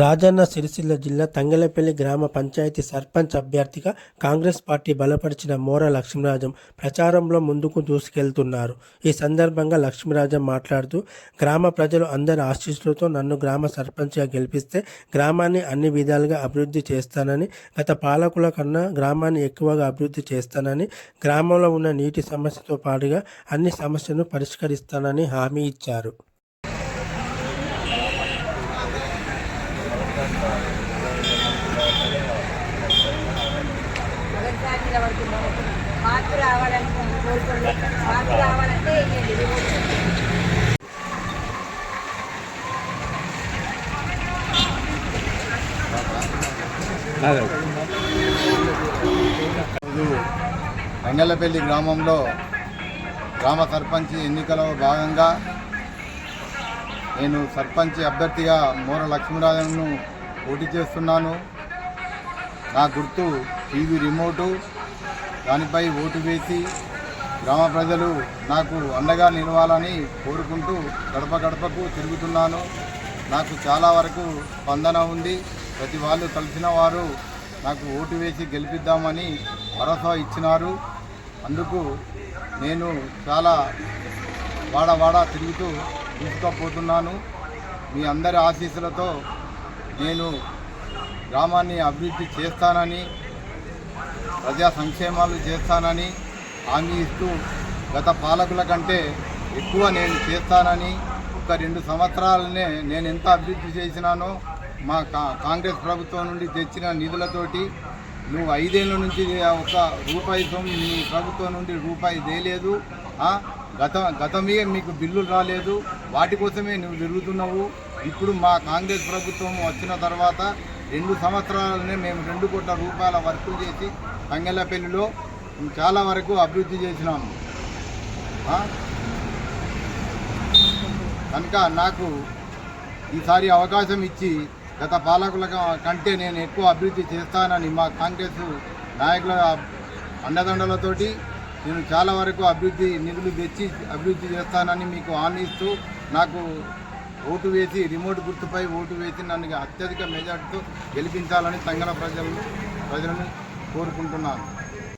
రాజన్న సిరిసిల్ల జిల్లా తంగలపల్లి గ్రామ పంచాయతీ సర్పంచ్ అభ్యర్థిగా కాంగ్రెస్ పార్టీ బలపరిచిన మోర లక్ష్మీరాజం ప్రచారంలో ముందుకు దూసుకెళ్తున్నారు. ఈ సందర్భంగా లక్ష్మీరాజం మాట్లాడుతూ గ్రామ ప్రజలు అందరి ఆశీస్సులతో నన్ను గ్రామ సర్పంచ్గా గెలిపిస్తే గ్రామాన్ని అన్ని విధాలుగా అభివృద్ధి చేస్తానని గత పాలకుల కన్నా గ్రామాన్ని ఎక్కువగా అభివృద్ధి చేస్తానని గ్రామంలో ఉన్న నీటి సమస్యతో పాటుగా అన్ని సమస్యలను పరిష్కరిస్తానని హామీ ఇచ్చారు. మార్పు రావాలని కోరుకుంటున్నాం మార్పు రావాలంటే రంగల్లపల్లి గ్రామంలో గ్రామ సర్పంచ్ ఎన్నికలో భాగంగా నేను సర్పంచ్ అభ్యర్థిగా మోర లక్ష్మీరాజన్ను పోటీ చేస్తున్నాను. నా గుర్తు టీవీ రిమోటు దానిపై ఓటు వేసి గ్రామ ప్రజలు నాకు అండగా నిలవాలని కోరుకుంటూ గడప గడపకు తిరుగుతున్నాను. నాకు చాలా వరకు స్పందన ఉంది. ప్రతి వాళ్ళు కలిసిన వారు నాకు ఓటు వేసి గెలిపిద్దామని భరోసా ఇచ్చినారు. అందుకు నేను చాలా వాడ వాడ తిరుగుతూ తీసుకుపోతున్నాను మీ అందరి ఆశీస్సులతో నేను గ్రామాన్ని అభివృద్ధి చేస్తానని ప్రజా సంక్షేమాలు చేస్తానని హామీ ఇస్తూ గత పాలకుల కంటే ఎక్కువ నేను చేస్తానని ఒక రెండు సంవత్సరాలనే నేను ఎంత అభివృద్ధి చేసినానో మా కా- కాంగ్రెస్ ప్రభుత్వం నుండి తెచ్చిన నిధులతోటి నువ్వు ఐదేళ్ళ నుంచి ఒక రూపాయి సొమ్ము నీ ప్రభుత్వం నుండి రూపాయి తేలేదు గత గతమే మీకు బిల్లులు రాలేదు వాటి కోసమే నువ్వు తిరుగుతున్నావు. ఇప్పుడు మా కాంగ్రెస్ ప్రభుత్వం వచ్చిన తర్వాత రెండు సంవత్సరాలనే మేము రెండు కోట్ల రూపాయల వర్కులు చేసి తంగెళ్ళపల్లిలో చాలా వరకు అభివృద్ధి చేసినాము. కనుక నాకు ఈసారి అవకాశం ఇచ్చి గత పాలకుల కంటే నేను ఎక్కువ అభివృద్ధి చేస్తానని మా కాంగ్రెస్ నాయకుల అండదండలతోటి నేను చాలా వరకు అభివృద్ధి నిధులు తెచ్చి అభివృద్ధి చేస్తానని మీకు హామీ ఇస్తూ నాకు ఓటు వేసి రిమోట్ గుర్తుపై ఓటు వేసి నన్ను అత్యధిక మెజార్టీతో గెలిపించాలని తంగల ప్రజలను ప్రజలను కోరుకుంటున్నాను.